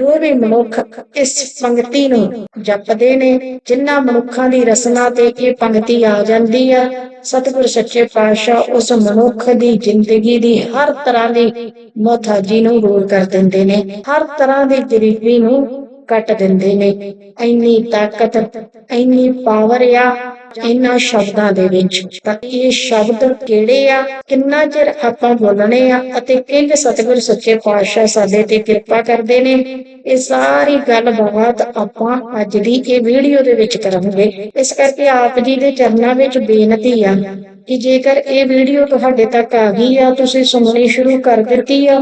ਜੋ ਵੀ ਮਨੁੱਖ ਇਸ ਪੰਕਤੀ ਨੂੰ ਜਪਦੇ ਨੇ ਜਿਨ੍ਹਾਂ ਮਨੁੱਖਾਂ ਦੀ ਰਸਨਾ ਤੇ ਇਹ ਪੰਕਤੀ ਆ ਜਾਂਦੀ ਆ, ਸਤਿਗੁਰ ਸੱਚੇ ਪਾਤਸ਼ਾਹ ਉਸ ਮਨੁੱਖ ਦੀ ਜ਼ਿੰਦਗੀ ਦੀ ਹਰ ਤਰ੍ਹਾਂ ਦੀ ਮੁਹਤਾਜੀ ਨੂੰ ਦੂਰ ਕਰ ਦਿੰਦੇ ਨੇ, ਹਰ ਤਰ੍ਹਾਂ ਦੀ ਗਰੀਬੀ ਨੂੰ ਕੱਟ ਦਿੰਦੇ ਨੇ। ਇੰਨੀ ਤਾਕਤ, ਇੰਨੀ ਪਾਵਰ ਆ ਇਹਨਾਂ ਸ਼ਬਦਾਂ ਦੇ ਵਿੱਚ। ਤਾਂ ਇਹ ਸ਼ਬਦ ਕਿਹੜੇ ਆ? ਕਿੰਨਾ ਚਿਰ ਆਪਾਂ ਬੋਲਣੇ ਆ ਅਤੇ ਕਿੰਜ ਸਤਿਗੁਰ ਸੱਚੇ ਪਾਤਸ਼ਾਹ ਸਾਡੇ ਤੇ ਕਿਰਪਾ ਕਰਦੇ ਨੇ? ਇਹ ਸਾਰੀ ਗੱਲ ਬਾਤ ਆਪਾਂ ਅੱਜ ਦੀ ਇਹ ਵੀਡੀਓ ਦੇ ਵਿੱਚ ਕਰਾਂਗੇ। ਇਸ ਕਰਕੇ ਆਪ ਜੀ ਦੇ ਚਰਨਾਂ ਵਿੱਚ ਬੇਨਤੀ ਆ ਕਿ ਜੇਕਰ ਇਹ ਵੀਡੀਓ ਤੁਹਾਡੇ ਤੱਕ ਆ ਗਈ ਆ, ਤੁਸੀਂ ਸੁਣਨੀ ਸ਼ੁਰੂ ਕਰ ਦਿੱਤੀ ਆ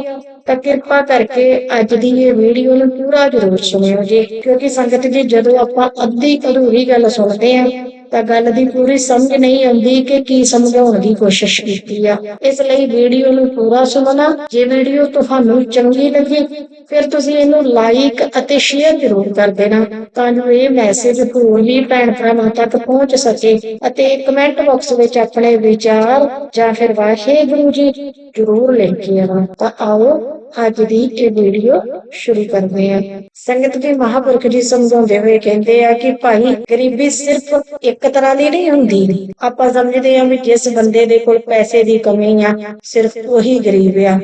ਤਾਂ ਕਿਰਪਾ ਕਰਕੇ ਅੱਜ ਦੀ ਇਹ ਵੀਡੀਓ ਨੂੰ ਪੂਰਾ ਜ਼ਰੂਰ ਸੁਣਿਓ ਜੀ। ਕਿਉਂਕਿ ਸੰਗਤ ਜੀ, ਜਦੋਂ ਆਪਾਂ ਅੱਧੀ ਅਧੂਰੀ ਗੱਲ ਸੁਣਦੇ ਆ ਤਾਂ ਗੱਲ ਦੀ ਪੂਰੀ ਸਮਝ ਨਹੀਂ ਆਉਂਦੀ ਕਿ ਕੀ ਸਮਝਾਉਣ ਦੀ ਕੋਸ਼ਿਸ਼ ਕੀਤੀ ਆ। ਇਸ ਲਈ ਵੀਡੀਓ ਨੂੰ ਪੂਰਾ ਸੁਣਨਾ। ਜੇ ਵੀਡੀਓ ਤੁਹਾਨੂੰ ਚੰਗੀ ਲੱਗੀ, ਫਿਰ ਤੁਸੀਂ ਇਹਨੂੰ ਲਾਈਕ ਅਤੇ ਸ਼ੇਅਰ ਜ਼ਰੂਰ ਕਰ ਦੇਣਾ, ਤਾਂ ਜੋ ਇਹ ਮੈਸੇਜ ਹੋਰ ਵੀ ਭੈਣ ਭਰਾਵਾਂ ਤੱਕ ਪਹੁੰਚ ਸਕੇ ਅਤੇ ਕਮੈਂਟ ਬਾਕਸ ਵਿੱਚ ਆਪਣੇ ਵਿਚਾਰ ਜਾਂ ਫਿਰ ਵਾਹਿਗੁਰੂ ਜੀ ਜ਼ਰੂਰ ਲਿਖ ਕੇ ਤਾਂ ਆਓ ਅੱਜ ਦੀ ਇਹ ਵੀਡੀਓ ਸ਼ੁਰੂ ਕਰਦੇ ਹਾਂ। ਸੰਗਤ ਦੇ ਮਹਾਪੁਰਖ ਜੀ ਸਮਝਾਉਂਦੇ ਹੋਏ ਕਹਿੰਦੇ ਆ ਕਿ ਭਾਈ, ਗਰੀਬੀ ਸਿਰਫ ਇੱਕ ਤਰ੍ਹਾਂ ਦੀ ਨਹੀਂ ਹੁੰਦੀ। ਆਪਾਂ ਸਮਝਦੇ ਆ ਵੀ ਜਿਸ ਬੰਦੇ ਦੇ ਕੋਲ ਪੈਸੇ ਦੀ ਕਮੀ ਆ, ਸਿਰਫ ਉਹੀ ਗਰੀਬ ਆ।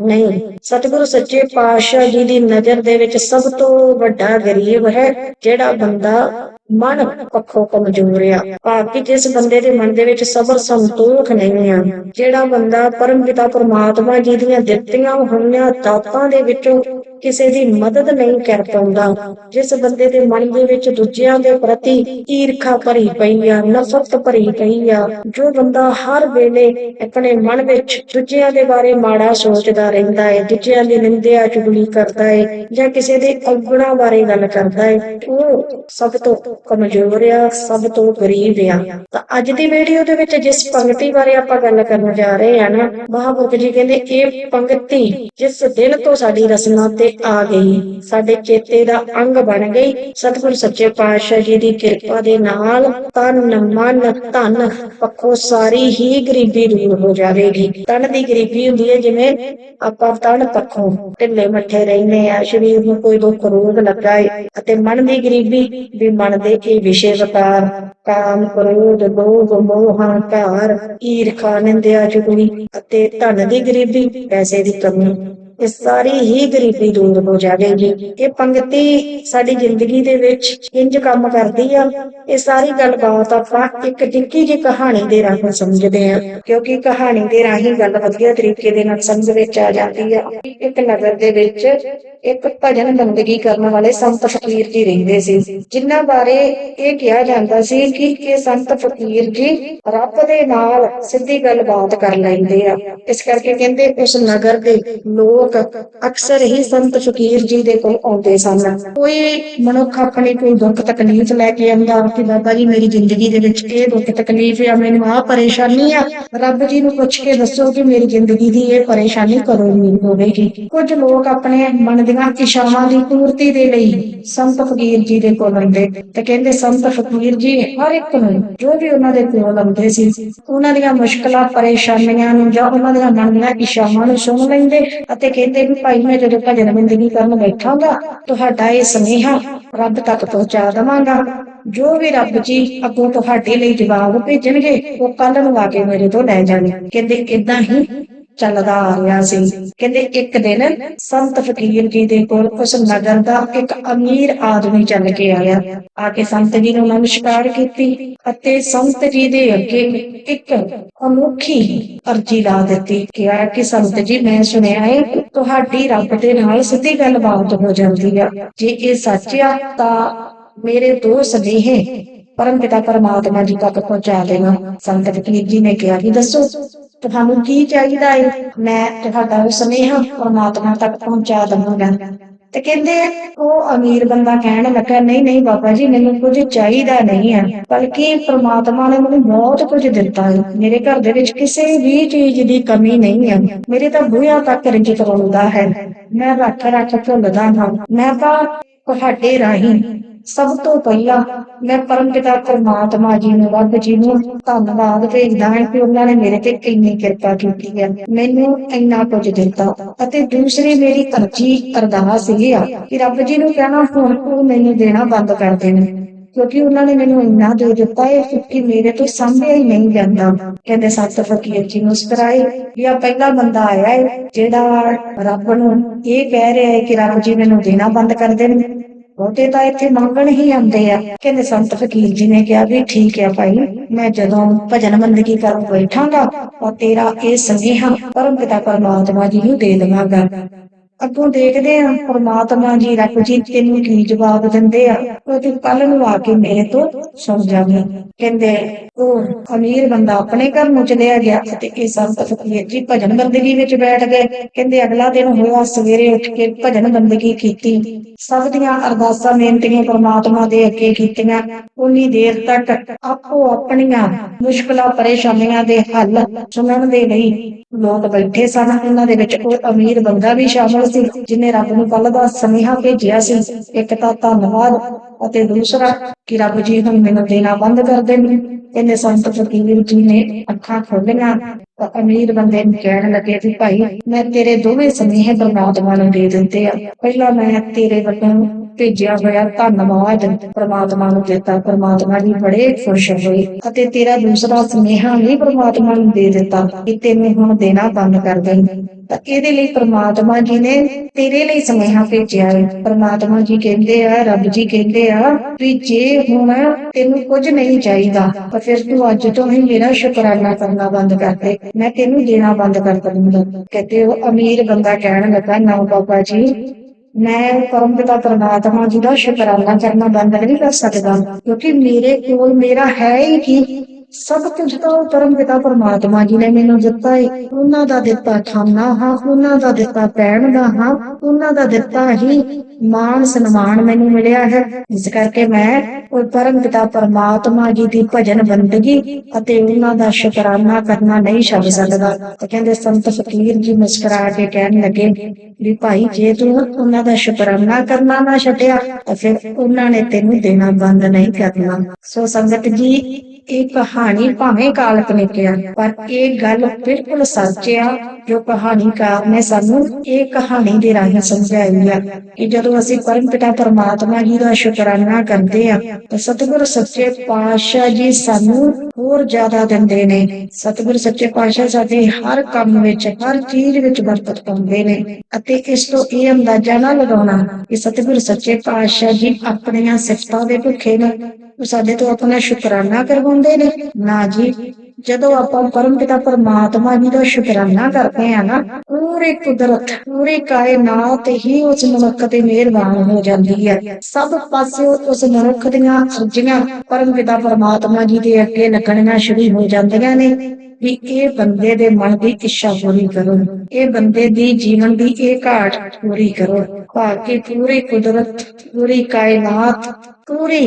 ਨਹੀਂ, ਸਤਿਗੁਰੂ ਸੱਚੇ ਪਾਤਸ਼ਾਹ ਜੀ ਦੀ ਨਜ਼ਰ ਦੇ ਵਿੱਚ ਸਭ ਤੋਂ ਵੱਡਾ ਗਰੀਬ ਹੈ, ਜਿਹੜਾ ਬੰਦਾ ਮਨ ਪੱਖੋਂ ਕਮਜ਼ੋਰ ਆ। ਭਾਵ ਜਿਸ ਬੰਦੇ ਦੇ ਮਨ ਦੇ ਵਿੱਚ ਸਬਰ ਸੰਤੋਖ ਨਹੀਂ ਆ, ਜਿਹੜਾ ਬੰਦਾ ਪਰਮ ਪਿਤਾ ਪਰਮਾਤਮਾ ਜੀ ਦੀਆਂ ਦਿੱਤੀਆਂ ਹੋਈਆਂ ਦਾਤਾਂ ਦੇ ਵਿੱਚੋਂ ਕਿਸੇ ਦੀ ਮਦਦ ਨਹੀਂ ਕਰ ਪਾਉਂਦਾ, ਜਿਸ ਬੰਦੇ ਦੇ ਮਨ ਦੇ ਵਿੱਚ ਦੂਜਿਆਂ ਦੇ ਪ੍ਰਤੀ ਈਰਖਾ ਭਰੀ ਪਈ ਆ, ਨਫ਼ਰਤ ਭਰੀ ਪਈ ਆ, ਜੋ ਬੰਦਾ ਹਰ ਵੇਲੇ ਆਪਣੇ ਮਨ ਵਿੱਚ ਦੂਜਿਆਂ ਦੇ ਬਾਰੇ ਮਾੜਾ ਸੋਚਦਾ ਰਹਿੰਦਾ ਹੈ ਦੂਜਿਆਂ ਦੀ ਨਿੰਦਿਆ ਚੁਗਲੀ ਕਰਦਾ ਹੈ ਜਾਂ ਕਿਸੇ ਦੇ ਔਗਣਾ ਬਾਰੇ ਗੱਲ ਕਰਦਾ ਹੈ ਉਹ ਸਭ ਤੋਂ ਕਮਜ਼ੋਰ ਆ ਸਭ ਤੋਂ ਗਰੀਬ ਆ। ਤਾਂ ਅੱਜ ਦੀ ਵੀਡੀਓ ਦੇ ਵਿੱਚ ਜਿਸ ਪੰਕਤੀ ਬਾਰੇ ਆਪਾਂ ਗੱਲ ਕਰਨ ਜਾ ਰਹੇ ਆ ਨਾ, ਮਹਾਪੁਰਖ ਜੀ ਕਹਿੰਦੇ, ਇਹ ਪੰਕਤੀ ਜਿਸ ਦਿਨ ਤੋਂ ਸਾਡੀ ਰਸਨਾ ਤੇ ਆ ਗਈ, ਸਾਡੇ ਚੇਤੇ ਦਾ ਅੰਗ ਬਣ ਗਈ, ਸਤਿਗੁਰ ਸੱਚੇ ਪਾਤਸ਼ਾਹ ਜੀ ਦੀ ਕਿਰਪਾ ਦੇ ਨਾਲ ਤਨ ਮਨ ਧਨ ਪੱਖੋਂ ਸਾਰੀ ਹੀ ਗਰੀਬੀ ਦੂਰ ਹੋ ਜਾਵੇਗੀ। ਤਨ ਦੀ ਗਰੀਬੀ ਹੁੰਦੀ ਹੈ ਜਿਵੇਂ ਆਪਾਂ ਤਨ ਪੱਖੋਂ ਢਿੱਲੇ ਮੱਠੇ ਰਹਿੰਦੇ ਆ, ਸਰੀਰ ਨੂੰ ਕੋਈ ਦੁੱਖ ਰੋਗ ਲੱਗਾ ਹੈ ਅਤੇ ਮਨ ਦੀ ਗਰੀਬੀ ਵੀ ਮਨ ਦੇ ਇਹ ਵਿਸ਼ੇ ਵਿਕਾਰ, ਕਾਮ ਕ੍ਰੋਧ ਲੋਭ ਮੋਹ ਹੰਕਾਰ, ਈਰਖਾ, ਨਿੰਦਿਆ, ਚੁਗਲੀ ਅਤੇ ਧਨ ਦੀ ਗਰੀਬੀ, ਪੈਸੇ ਦੀ ਕਮੀ। ਇਹ ਸਾਰੀ ਹੀ ਗਰੀਬੀ ਦੂਰ ਹੋ ਜਾਵੇਗੀ। ਇਹ ਪੰਗਤੀ ਸਾਡੀ ਜ਼ਿੰਦਗੀ ਦੇ ਵਿੱਚ ਇੰਜ ਕੰਮ ਕਰਦੀ ਆ। ਇਹ ਸਾਰੀ ਗੱਲਬਾਤ ਆਪਾਂ ਇੱਕ ਨਿੱਕੀ ਜਿਹੀ ਕਹਾਣੀ ਦੇ ਰਾਹੀਂ ਸਮਝਦੇ ਆ। ਕਿਉਂਕਿ ਕਹਾਣੀ ਦੇ ਰਾਹੀਂ ਗੱਲ ਵਧੀਆ ਤਰੀਕੇ ਦੇ ਨਾਲ ਸਮਝ ਵਿੱਚ ਆ ਜਾਂਦੀ ਆ। ਇੱਕ ਨਗਰ ਦੇ ਵਿੱਚ ਇੱਕ ਭਜਨ ਬੰਦਗੀ ਕਰਨ ਵਾਲੇ ਸੰਤ ਫਕੀਰ ਜੀ ਰਹਿੰਦੇ ਸੀ। ਜਿਨ੍ਹਾਂ ਬਾਰੇ ਇਹ ਕਿਹਾ ਜਾਂਦਾ ਸੀ ਕਿ ਇਹ ਸੰਤ ਫਕੀਰ ਜੀ ਰੱਬ ਦੇ ਨਾਲ ਸਿੱਧੀ ਗੱਲਬਾਤ ਕਰ ਲੈਂਦੇ ਆ। ਇਸ ਕਰਕੇ ਕਹਿੰਦੇ ਉਸ ਨਗਰ ਦੇ ਲੋਕ ਅਕਸਰ ਹੀ ਸੰਤ ਫਕੀਰ ਜੀ ਦੇ ਕੋਲ ਆਉਂਦੇ ਸਨ। ਕੋਈ ਮਨੁੱਖ ਆਪਣੇ ਕੋਈ ਦੁੱਖ ਤਕਲੀਫ ਲੈ ਕੇ ਆਉਂਦਾ ਕਿ ਬਾਬਾ ਜੀ, ਮੇਰੀ ਜ਼ਿੰਦਗੀ ਦੇ ਵਿੱਚ ਇਹ ਦੁੱਖ ਤਕਲੀਫ ਆ, ਮੈਨੂੰ ਆਹ ਪਰੇਸ਼ਾਨੀ ਆ। ਰੱਬ ਜੀ ਨੂੰ ਪੁੱਛ ਕੇ ਦੱਸੋ ਕਿ ਮੇਰੀ ਜ਼ਿੰਦਗੀ ਦੀ ਇਹ ਪਰੇਸ਼ਾਨੀ ਕਦੋਂ ਦੂਰ ਹੋਵੇਗੀ? ਕੁਝ ਲੋਕ ਆਪਣੇ ਮਨ ਦੀਆਂ ਇਸ਼ਾਵਾਂ ਦੀ ਪੂਰਤੀ ਦੇ ਲਈ ਸੰਤ ਫਕੀਰ ਜੀ ਦੇ ਕੋਲ ਆਉਂਦੇ ਤੇ ਕਹਿੰਦੇ, ਸੰਤ ਫਕੀਰ ਜੀ, ਹਰ ਇੱਕ ਨੂੰ ਜੋ ਵੀ ਉਹਨਾਂ ਦੇ ਕੋਲ ਆਉਂਦੇ ਸੀ, ਉਹਨਾਂ ਦੀਆਂ ਮੁਸ਼ਕਲਾਂ, ਪਰੇਸ਼ਾਨੀਆਂ ਨੂੰ ਜਾਂ ਉਹਨਾਂ ਦੀਆਂ ਮਨ ਦੀਆਂ ਇਸ਼ਾਵਾਂ ਨੂੰ ਸੁਣ ਲੈਂਦੇ ਅਤੇ ਕਹਿੰਦੇ ਵੀ ਭਾਈ, ਮੈਂ ਜਦੋਂ ਭਜਨ ਬੰਦਗੀ ਕਰਨ ਬੈਠਾਂਗਾ, ਤੁਹਾਡਾ ਇਹ ਸੁਨੇਹਾ ਰੱਬ ਤੱਕ ਪਹੁੰਚਾ ਦਵਾਂਗਾ। ਜੋ ਵੀ ਰੱਬ ਜੀ ਅੱਗੋਂ ਤੁਹਾਡੇ ਲਈ ਜਵਾਬ ਭੇਜਣਗੇ, ਉਹ ਕੱਲ ਨੂੰ ਆ ਕੇ ਮੇਰੇ ਤੋਂ ਲੈ ਜਾਣਗੇ ਕਹਿੰਦੇ ਇਦਾਂ ਹੀ ਚੱਲਦਾ ਆ ਰਿਹਾ ਸੀ। ਕਹਿੰਦੇ ਇੱਕ ਦਿਨ ਸੰਤ ਫਕੀਰ ਜੀ ਦੇ ਕੋਲ ਉਸ ਨਗਰ ਦਾ ਇੱਕ ਅਮੀਰ ਆਦਮੀ ਚੱਲ ਕੇ ਆਇਆ। ਆ ਕੇ ਸੰਤ ਜੀ ਨੂੰ ਨਮਸਕਾਰ ਕੀਤੀ ਅਤੇ ਸੰਤ ਜੀ ਦੇ ਅੱਗੇ ਇੱਕ ਅਨੋਖੀ ਅਰਜੀ ਲਾ ਦਿੱਤੀ। ਕਿਹਾ ਕਿ ਸੰਤ ਜੀ, ਮੈਂ ਸੁਣਿਆ ਹੈ ਤੁਹਾਡੀ ਰੱਬ ਦੇ ਨਾਲ ਸਿੱਧੀ ਗੱਲਬਾਤ ਹੋ ਜਾਂਦੀ ਆ। ਜੇ ਇਹ ਸੱਚ ਆ, ਤਾਂ ਮੇਰੇ ਦੋ ਸੁਨੇਹੇ ਪਰਮ ਪਿਤਾ ਪਰਮਾਤਮਾ ਜੀ ਤੱਕ ਪਹੁੰਚਾ ਦੇਣਾ। ਸੰਤ ਫਕੀਰ ਜੀ ਨੇ ਕਿਹਾ ਕਿ ਦੱਸੋ ਤੁਹਾਨੂੰ ਕੀ ਚਾਹੀਦਾ ਹੈ ਮੈਂ ਤੁਹਾਡਾ ਸੁਨੇਹਾ ਪਰਮਾਤਮਾ ਤੱਕ ਪਹੁੰਚਾ ਦਵਾਂਗਾ। ਤੇ ਕਹਿੰਦੇ ਉਹ ਅਮੀਰ ਬੰਦਾ ਕਹਿਣ ਲੱਗਾ, ਨਹੀਂ ਨਹੀਂ ਬਾਬਾ ਜੀ, ਮੈਨੂੰ ਕੁਝ ਚਾਹੀਦਾ ਨਹੀਂ ਹੈ ਬਲਕਿ ਪ੍ਰਮਾਤਮਾ ਨੇ ਮੈਨੂੰ ਬਹੁਤ ਕੁਝ ਦਿੱਤਾ ਹੈ ਮੇਰੇ ਘਰ ਦੇ ਵਿੱਚ ਕਿਸੇ ਵੀ ਚੀਜ਼ ਦੀ ਕਮੀ ਨਹੀਂ ਹੈ ਮੇਰੇ ਤਾਂ ਬੂਹਿਆਂ ਤੱਕ ਰਿਜਕ ਰੋਲਦਾ ਹੈ। ਮੈਂ ਰੱਖ ਰੱਖ ਭੁੱਲਦਾ ਹਾਂ। ਮੈਂ ਤਾਂ ਤੁਹਾਡੇ ਰਾਹੀਂ ਸਭ ਤੋਂ ਪਹਿਲਾਂ ਮੈਂ ਪਰਮਪਿਤਾ ਪਰਮਾਤਮਾ ਜੀ ਨੂੰ, ਰੱਬ ਜੀ ਨੂੰ ਧੰਨਵਾਦ ਭੇਜਦਾ ਹਾਂ ਕਿ ਉਹਨਾਂ ਨੇ ਮੇਰੇ ਤੇ ਇੰਨੀ ਕਿਰਪਾ ਕੀਤੀ ਹੈ। ਮੈਨੂੰ ਇੰਨਾ ਕੁਝ ਦਿੱਤਾ ਅਤੇ ਦੂਸਰੀ ਮੇਰੀ ਅਰਜੀ ਅਰਦਾਸ ਇਹ ਆ ਕਿ ਰੱਬ ਜੀ ਨੂੰ ਕਹਿਣਾ, ਹੁਣ ਉਹ ਮੈਨੂੰ ਦੇਣਾ ਬੰਦ ਕਰ ਦੇਣ, ਕਿਉਂਕਿ ਉਹਨਾਂ ਨੇ ਮੈਨੂੰ ਇੰਨਾ ਦੇ ਦਿੱਤਾ ਹੈ ਕਿ ਮੇਰੇ ਤੋਂ ਸਾਂਭਿਆ ਹੀ ਨਹੀਂ ਜਾਂਦਾ। ਕਹਿੰਦੇ ਸੱਤ ਫਕੀਰ ਜੀ ਮੁਸਕਰਾਏ ਜਾਂ ਪਹਿਲਾ ਬੰਦਾ ਆਇਆ ਹੈ ਜਿਹੜਾ ਰੱਬ ਨੂੰ ਇਹ ਕਹਿ ਰਿਹਾ ਹੈ ਕਿ ਰੱਬ ਜੀ ਮੈਨੂੰ ਦੇਣਾ ਬੰਦ ਕਰ ਦੇਣ। ਬਹੁਤੇ ਤਾਂ ਇੱਥੇ ਮੰਗਣ ਹੀ ਆਉਂਦੇ ਆ। ਕਹਿੰਦੇ ਸੰਤ ਫਕੀਰ ਜੀ ਨੇ ਕਿਹਾ ਵੀ ਠੀਕ ਹੈ ਭਾਈ, ਮੈਂ ਜਦੋਂ ਭਜਨ ਬੰਦਗੀ ਕਰਨ ਬੈਠਾਂਗਾ ਉਹ ਤੇਰਾ ਇਹ ਸੰਗੀਹਾ ਪਰਮ ਪਿਤਾ ਪਰਮਾਤਮਾ ਜੀ ਨੂੰ ਦੇ ਦੇਵਾਂਗਾ। ਅੱਗੋਂ ਦੇਖਦੇ ਆ, ਪਰਮਾਤਮਾ ਜੀ ਰੱਬ ਜੀ ਤੈਨੂੰ ਕੀ ਜਵਾਬ ਦਿੰਦੇ ਆ? ਉਹ ਤੂੰ ਕੱਲ ਨੂੰ ਆ ਕੇ ਮੇਰੇ ਤੋਂ ਸੁਣ ਜਾਵੀਂ। ਕਹਿੰਦੇ, ਉਹ ਅਮੀਰ ਬੰਦਾ ਆਪਣੇ ਘਰ ਨੂੰ ਚਲਿਆ ਗਿਆ ਤੇ ਇਹ ਸੰਤ ਫਕੀਰ ਜੀ ਭਜਨ ਬੰਦਗੀ ਵਿੱਚ ਬੈਠ ਗਏ। ਕਹਿੰਦੇ, ਅਗਲਾ ਦਿਨ ਹੋਇਆ ਸਵੇਰੇ ਉੱਠ ਕੇ ਭਜਨ ਬੰਦਗੀ ਕੀਤੀ। ਸਭ ਦੀਆਂ ਅਰਦਾਸਾਂ, ਬੇਨਤੀਆਂ ਪਰਮਾਤਮਾ ਦੇ ਅੱਗੇ ਕੀਤੀਆਂ। ਉਨੀ ਦੇਰ ਤੱਕ ਆਪੋ ਆਪਣੀਆਂ ਮੁਸ਼ਕਲਾਂ, ਪਰੇਸ਼ਾਨੀਆਂ ਦੇ ਹੱਲ ਸੁਣਨ ਦੇ ਲਈ ਲੋਕ ਬੈਠੇ ਸਨ। ਉਹਨਾਂ ਦੇ ਵਿੱਚ ਉਹ ਅਮੀਰ ਬੰਦਾ ਵੀ ਸ਼ਾਮਲ ਸੀ, ਜਿਨੇ ਰੱਬ ਨੂੰ ਕੱਲ ਦਾ ਸੁਨੇਹਾ ਭੇਜਿਆ ਸੀ, ਇੱਕ ਤਾਂ ਧੰਨਵਾਦ ਅਤੇ ਦੂਸਰਾ ਕਿ ਰੱਬ ਜੀ ਹੁਣ ਮੈਨੂੰ ਦੇਣਾ ਬੰਦ ਕਰ ਦੇਣ। ਇਹਨੇ ਸੰਤ ਫਕੀਰ ਜੀ ਨੇ ਅੱਖਾਂ ਖੋਲੀਆਂ। ਤਾਂ ਅਮੀਰ ਬੰਦੇ ਨੂੰ ਕਹਿਣ ਲੱਗੇ ਵੀ ਭਾਈ, ਮੈਂ ਤੇਰੇ ਦੋਵੇਂ ਸੁਨੇਹੇ ਪਰਮਾਤਮਾ ਨੂੰ ਦੇ ਦਿੰਦੇ ਆ। ਪਹਿਲਾਂ ਮੈਂ ਤੇਰੇ ਵੱਲੋਂ ਭੇਜਿਆ ਹੋਇਆ ਧੰਨਵਾਦ ਪ੍ਰਮਾਤਮਾ ਨੂੰ ਦਿੱਤਾ। ਪ੍ਰਮਾਤਮਾ ਜੀ ਬੜੇ ਖੁਸ਼ ਹੋਏ ਅਤੇ ਤੇਰਾ ਦੂਸਰਾ ਸੁਨੇਹਾ ਵੀ ਪ੍ਰਮਾਤਮਾ ਨੂੰ ਦੇ ਦਿੱਤਾ ਕਿ ਤੈਨੂੰ ਹੁਣ ਦੇਣਾ ਬੰਦ ਕਰ ਦੇਣ। ਤਾਂ ਇਹਦੇ ਲਈ ਪ੍ਰਮਾਤਮਾ ਜੀ ਨੇ ਤੇਰੇ ਲਈ ਸੁਨੇਹਾ ਭੇਜਿਆ ਹੈ। ਪ੍ਰਮਾਤਮਾ ਜੀ ਕਹਿੰਦੇ ਆ, ਰੱਬ ਜੀ ਕਹਿੰਦੇ ਆ ਵੀ ਜੇ ਹੁਣ ਤੈਨੂੰ ਕੁਝ ਨਹੀਂ ਚਾਹੀਦਾ ਤਾਂ ਫਿਰ ਤੂੰ ਅੱਜ ਤੋਂ ਹੀ ਮੇਰਾ ਸ਼ੁਕਰਾਨਾ ਕਰਨਾ ਬੰਦ ਕਰ ਦੇ। ਮੈਂ ਤੈਨੂੰ ਦੇਣਾ ਬੰਦ ਕਰ ਦੂੰਗਾ ਕਹਿੰਦੇ ਉਹ ਅਮੀਰ ਬੰਦਾ ਕਹਿਣ ਲੱਗਾ, ਨਾ ਬਾਬਾ ਜੀ, ਮੈਂ ਪਰਮਪਿਤਾ ਪਰਮਾਤਮਾ ਜੀ ਦਾ ਸ਼ੁਕਰਾਨਾ ਕਰਨਾ ਬੰਦ ਨਹੀਂ ਕਰ ਸਕਦਾ, ਕਿਉਂਕਿ ਮੇਰੇ ਕੋਲ ਮੇਰਾ ਹੈ ਹੀ ਕੀ? ਸਭ ਕੁਝ ਤਾਂ ਉਹ ਪਰਮ ਪਿਤਾ ਪਰਮਾਤਮਾ ਜੀ ਨੇ ਮੈਨੂੰ ਦਿੱਤਾ ਹੈ ਉਹਨਾਂ ਦਾ ਦਿੱਤਾ ਖਾਣਾ ਹਾਂ ਉਹਨਾਂ ਦਾ ਦਿੱਤਾ ਪੈਣ ਦਾ ਹਾਂ ਉਹਨਾਂ ਦਾ ਦਿੱਤਾ ਹੀ ਮਾਣ ਸਨਮਾਨ ਮੈਨੂੰ ਮਿਲਿਆ ਹੈ। ਇਸ ਕਰਕੇ ਮੈਂ ਉਹ ਪਰਮਪਿਤਾ ਪਰਮਾਤਮਾ ਜੀ ਦੀ ਭਜਨ ਬੰਦਗੀ ਅਤੇ ਉਹਨਾਂ ਦਾ ਸ਼ੁਕਰਾਨਾ ਕਰਨਾ ਨਹੀਂ ਛੱਡ ਸਕਦਾ। ਤੇ ਕਹਿੰਦੇ ਸੰਤ ਫਕੀਰ ਜੀ ਮੁਸਕਰਾ ਕੇ ਕਹਿਣ ਲੱਗੇ ਵੀ ਭਾਈ ਜੇ ਤੂੰ ਉਹਨਾਂ ਦਾ ਸ਼ੁਕਰਾਨਾ ਕਰਨਾ, ਨਾ ਛੱਡਿਆ, ਤਾਂ ਫਿਰ ਉਹਨਾਂ ਨੇ ਤੈਨੂੰ ਦੇਣਾ ਬੰਦ ਨਹੀਂ ਕਰਨਾ। ਸੋ ਸੰਗਤ ਜੀ, ਇਹ ਕਹਾਣੀ ਭਾਵੇਂ ਕਾਲਪਨਿਕ ਆ ਪਰ ਇਹ ਗੱਲ ਬਿਲਕੁਲ ਸੱਚ ਆ। ਜੋ ਕਹਾਣੀਕਾਰ ਨੇ ਸਾਨੂੰ ਇਹ ਕਹਾਣੀ ਦੇ ਰਾਹੀਂ ਸਮਝਾਈ ਆ ਕਿ ਜਦੋਂ ਅਸੀਂ ਪਰਮਪਿਤਾ ਪਰਮਾਤਮਾ ਜੀ ਦਾ ਸ਼ੁਕਰਾਨਾ ਕਰਦੇ ਆ, ਤਾਂ ਸਤਿਗੁਰ ਸੱਚੇ ਪਾਤਸ਼ਾਹ ਜੀ ਸਾਨੂੰ ਹੋਰ ਜ਼ਿਆਦਾ ਦਿੰਦੇ ਨੇ। ਸਤਿਗੁਰ ਸੱਚੇ ਪਾਤਸ਼ਾਹ ਸਾਡੇ ਹਰ ਕੰਮ ਵਿੱਚ, ਹਰ ਚੀਜ਼ ਵਿੱਚ ਬਰਕਤ ਪਾਉਂਦੇ ਨੇ। ਅਤੇ ਤੇ ਇਸ ਤੋਂ ਇਹ ਅੰਦਾਜ਼ਾ ਨਾ ਲਗਾਉਣਾ ਕਿ ਸਤਿਗੁਰ ਸੱਚੇ ਪਾਤਸ਼ਾਹ ਜੀ ਆਪਣੀਆਂ ਸਿਫਤਾਂ ਦੇ ਭੁੱਖੇ ਨੇ, ਉਹ ਸਾਡੇ ਤੋਂ ਆਪਣਾ ਸ਼ੁਕਰਾਨਾ ਕਰਵਾਉਂਦੇ ਨੇ। ਨਾ ਜੀ ਜਦੋਂ ਆਪਾਂ ਪਰਮਪਿਤਾ ਪਰਮਾਤਮਾ ਜੀ ਦਾ ਸ਼ੁਕਰਾਨਾ ਕਰਦੇ ਆ ਨਾ, ਪੂਰੇ ਕੁਦਰਤ, ਪੂਰੇ ਕਾਇਨਾਤ ਹੀ ਉਸ ਮਨੁੱਖ ਤੇ ਮਿਹਰਬਾਨ ਹੋ ਜਾਂਦੀ ਹੈ। ਸਭ ਪਾਸੇ ਉਸ ਮਨੁੱਖ ਦੀਆਂ ਅਰਜ਼ੀਆਂ ਪਰਮਪਿਤਾ ਪਰਮਾਤਮਾ ਜੀ ਦੇ ਅੱਗੇ ਲੱਗਣੀਆਂ ਸ਼ੁਰੂ ਹੋ ਜਾਂਦੀਆਂ ਨੇ ਵੀ ਇਹ ਬੰਦੇ ਦੇ ਮਨ ਦੀ ਇੱਛਾ ਪੂਰੀ ਕਰੋ, ਇਹ ਬੰਦੇ ਦੀ ਜੀਵਨ ਦੀ ਇਹ ਘਾਟ ਪੂਰੀ ਕਰੋ। ਭਾਵੇਂ ਪੂਰੀ ਕੁਦਰਤ, ਪੂਰੀ ਕਾਇਨਾਤ ਪੂਰੀ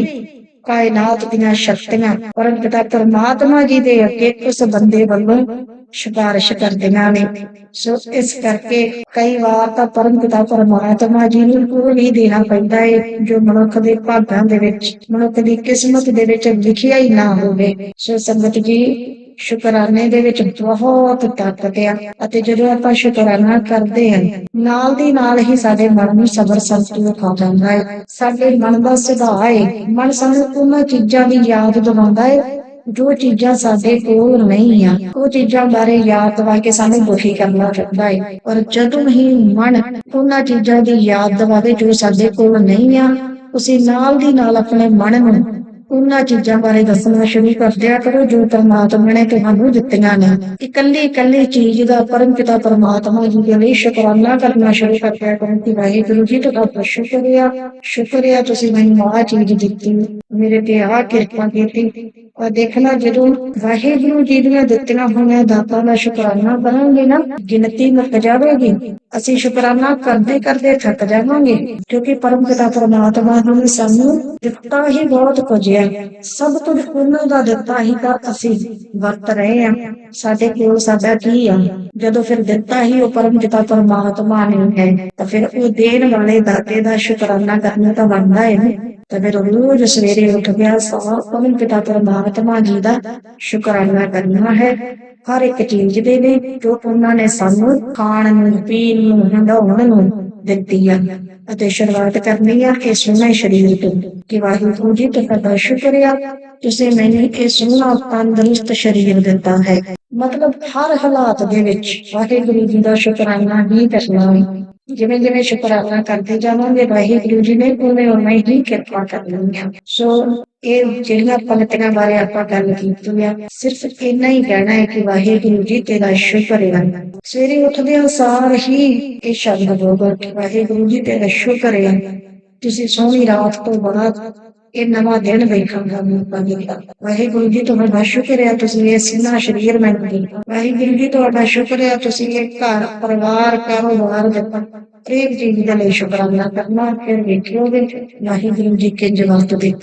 ਕਾਇਨਾਤ ਦੀਆਂ ਸ਼ਕਤੀਆਂ। ਪਰਮਪਿਤਾ ਪਰਮਾਤਮਾ ਜੀ ਦੇ ਅੱਗੇ ਉਸ ਬੰਦੇ ਵੱਲੋਂ ਸਿਫਾਰਿਸ਼ ਕਰਦੀਆਂ ਨੇ। ਸੋ ਇਸ ਕਰਕੇ ਕਈ ਵਾਰ ਤਾਂ ਪਰਮਪਿਤਾ ਪਰਮਾਤਮਾ ਜੀ ਨੂੰ ਕੋਈ ਵੀ ਦੇਣਾ ਪੈਂਦਾ ਹੈ ਜੋ ਮਨੁੱਖ ਦੇ ਭਾਗਾਂ ਦੇ ਵਿੱਚ, ਮਨੁੱਖ ਦੀ ਕਿਸਮਤ ਦੇ ਵਿੱਚ ਲਿਖਿਆ ਹੀ ਨਾ ਹੋਵੇ। ਸੋ ਸੰਗਤ ਜੀ ਸ਼ੁਕਰਾਨੇ ਦੇ ਵਿੱਚ ਬਹੁਤ ਤਾਕਤ ਆ ਅਤੇ ਜਦੋਂ ਆਪਾਂ ਸ਼ੁਕਰਾਨਾ ਕਰਦੇ ਹਾਂ, ਨਾਲ ਦੀ ਨਾਲ ਹੀ ਸਾਡੇ ਮਨ ਨੂੰ ਸਬਰ ਸੰਤੋਖ ਆ ਜਾਂਦਾ ਹੈ। ਸਾਡੇ ਮਨ ਦਾ ਸੁਭਾਅ ਹੈ, ਮਨ ਸਾਨੂੰ ਉਹਨਾਂ ਚੀਜ਼ਾਂ ਦੀ ਯਾਦ ਦਿਵਾਉਂਦਾ ਹੈ, ਜੋ ਚੀਜ਼ਾਂ ਸਾਡੇ ਕੋਲ ਨਹੀਂ ਆ। ਉਹ ਚੀਜ਼ਾਂ ਬਾਰੇ ਯਾਦ ਦਿਵਾ ਕੇ ਸਾਨੂੰ ਦੁਖੀ ਕਰਨਾ ਚਾਹੁੰਦਾ ਹੈ। ਪਰ ਜਦੋਂ ਹੀ ਮਨ ਉਹਨਾਂ ਚੀਜ਼ਾਂ ਦੀ ਯਾਦ ਦਿਵਾਵੇ ਜੋ ਸਾਡੇ ਕੋਲ ਨਹੀਂ ਆ ਉਸੇ ਨਾਲ ਦੀ ਨਾਲ ਆਪਣੇ ਮਨ ਨੂੰ ਉਹਨਾਂ ਚੀਜ਼ਾਂ ਬਾਰੇ ਦੱਸਣਾ ਸ਼ੁਰੂ ਕਰ ਦਿਆ ਕਰੋ, ਜੋ ਪਰਮਾਤਮਾ ਨੇ ਤੁਹਾਨੂੰ ਦਿੱਤੀਆਂ ਨੇ। ਇਕੱਲੀ ਇਕੱਲੀ ਚੀਜ਼ ਦਾ ਪਰਮ ਪਿਤਾ ਪਰਮਾਤਮਾ ਜੀ ਦੇ ਲਈ ਸ਼ੁਕਰਾਨਾ ਕਰਨਾ ਸ਼ੁਰੂ ਕਰ ਦਿਆ ਕਰੋ ਕਿ ਵਾਹਿਗੁਰੂ ਜੀ, ਤੁਹਾਡਾ ਸ਼ੁਕਰੀਆ। ਸ਼ੁਕਰੀਆ ਤੁਸੀਂ ਮੈਨੂੰ ਆਹ ਚੀਜ਼ ਦਿੱਤੀ। ਮੇਰੇ ਤੇ ਆਹ ਕਿਰਪਾ ਕੀਤੀ। ਔਰ ਦੇਖਣਾ ਜਦੋਂ ਵਾਹਿਗੁਰੂ ਜੀ ਦੀਆਂ ਦਿੱਤੀਆਂ ਹੋਈਆਂ ਦਾਤਾਂ ਦਾ ਸ਼ੁਕਰਾਨਾ ਕਰਾਂਗੇ ਨਾ, ਗਿਣਤੀ ਮੁੱਕ ਜਾਵੇਗੀ। ਅਸੀਂ ਸ਼ੁਕਰਾਨਾ ਕਰਦੇ ਕਰਦੇ ਥੱਕ ਜਾਵਾਂਗੇ, ਕਿਉਂਕਿ ਪਰਮਪਿਤਾ ਪਰਮਾਤਮਾ ਨੇ ਸਾਨੂੰ ਦਿੱਤਾ ਹੀ ਬਹੁਤ ਕੁਝ ਹੈ ਸਭ ਕੁਝ ਉਹਨਾਂ ਦਾ ਦਿੱਤਾ ਹੀ ਤਾਂ ਅਸੀਂ ਵਰਤ ਰਹੇ ਹਾਂ ਸਾਡੇ ਕੋਲ ਸਾਡਾ ਕੀ ਆ? ਜਦੋਂ ਫਿਰ ਦਿੱਤਾ ਹੀ ਉਹ ਪਰਮ ਪਰਮਪਿਤਾ ਪਰਮਾਤਮਾ ਨੇ ਹੈ, ਤਾਂ ਫਿਰ ਉਹ ਦੇਣ ਵਾਲੇ ਦਾਤੇ ਦਾ ਸ਼ੁਕਰਾਨਾ ਕਰਨਾ ਤਾਂ ਬਣਦਾ ਹੈ ਤਾਂ ਫਿਰ ਰੋਜ਼ ਸਵੇਰੇ ਉੱਠ ਗਿਆ ਸਾਰ ਪਵਨ ਪਿਤਾ ਪਰਮਾਤਮਾ ਜੀ ਦਾ ਸ਼ੁਕਰਾਨਾ ਕਰਨਾ ਹੈ ਹਰ ਇੱਕ ਚੀਜ਼ ਦੇ ਲਈ ਜੋ ਉਹਨਾਂ ਨੇ ਸਾਨੂੰ ਖਾਣ ਨੂੰ ਪੀਣ ਨੂੰ ਹੰਡਾਉਣ ਨੂੰ ਦਿੱਤੀ ਆ ਅਤੇ ਸ਼ੁਰੂਆਤ ਕਰਨੀ ਆ ਇਸ ਸੋਹਣੇ ਸਰੀਰ ਤੋਂ ਕਿ ਵਾਹਿਗੁਰੂ ਜੀ ਤੁਹਾਡਾ ਸ਼ੁਕਰੀਆ ਤੁਸੀਂ ਮੈਨੂੰ ਇਹ ਸੋਹਣਾ ਤੰਦਰੁਸਤ ਸਰੀਰ ਦਿੱਤਾ ਹੈ ਮਤਲਬ ਹਰ ਹਾਲਾਤ ਦੇ ਵਿੱਚ ਵਾਹਿਗੁਰੂ ਜੀ ਦਾ ਸ਼ੁਕਰਾਨਾ ਹੀ ਕਰਨਾ ਹੈ ਜਿਵੇਂ ਜਿਵੇਂ ਸ਼ੁਕਰਾਨਾ ਕਰਦੇ ਜਾਵਾਂਗੇ, ਵਾਹਿਗੁਰੂ ਜੀ ਨੇ ਉਵੇਂ ਉਵੇਂ ਹੀ ਕਿਰਪਾ ਕਰਨੀ ਹੈ ਸੋ ਇਹ ਜਿਹੜੀਆਂ ਪੰਕਤੀਆਂ ਬਾਰੇ ਆਪਾਂ ਗੱਲ ਕੀਤੀ ਆ, ਸਿਰਫ ਇੰਨਾ ਹੀ ਕਹਿਣਾ ਹੈ ਕਿ ਵਾਹਿਗੁਰੂ ਜੀ ਤੇਰਾ ਸ਼ੁਕਰ ਹੈ। ਸਵੇਰੇ ਉੱਠਦੇ ਸਾਰ ਹੀ ਇਹ ਸ਼ਬਦ ਬੋਲੋ ਕਿ ਵਾਹਿਗੁਰੂ ਜੀ ਤੇਰਾ ਸ਼ੁਕਰ ਹੈ। ਤੁਸੀਂ ਸੋਹਣੀ ਰਾਤ ਤੋਂ ਬਾਅਦ ਇਹ ਨਵਾਂ ਦਿਨ ਵੇਖਣ ਦਾ ਮੌਕਾ ਮਿਲਿਆ। ਵਾਹਿਗੁਰੂ ਜੀ, ਤੁਹਾਡਾ ਸ਼ੁਕਰ ਹੈ ਤੁਸੀਂ ਇਹ ਸਿਨਾ ਸਰੀਰ ਮੈਨੂੰ ਦਿੱਤਾ। ਵਾਹਿਗੁਰੂ ਜੀ, ਤੁਹਾਡਾ ਸ਼ੁਕਰ ਹੈ ਤੁਸੀਂ ਇਹ ਘਰ, ਪਰਿਵਾਰ, ਕਾਰੋਬਾਰ ਦਿੱਤਾ ਹਰੇਕ ਚੀਜ਼ ਦਾ ਲਈ ਸ਼ੁਕਰਾਨਾ ਕਰਨਾ। ਫਿਰ ਵੇਖਿਓਗੇ ਵਾਹਿਗੁਰੂ ਜੀ ਕੇ ਜਵਾਬ ਦੇ।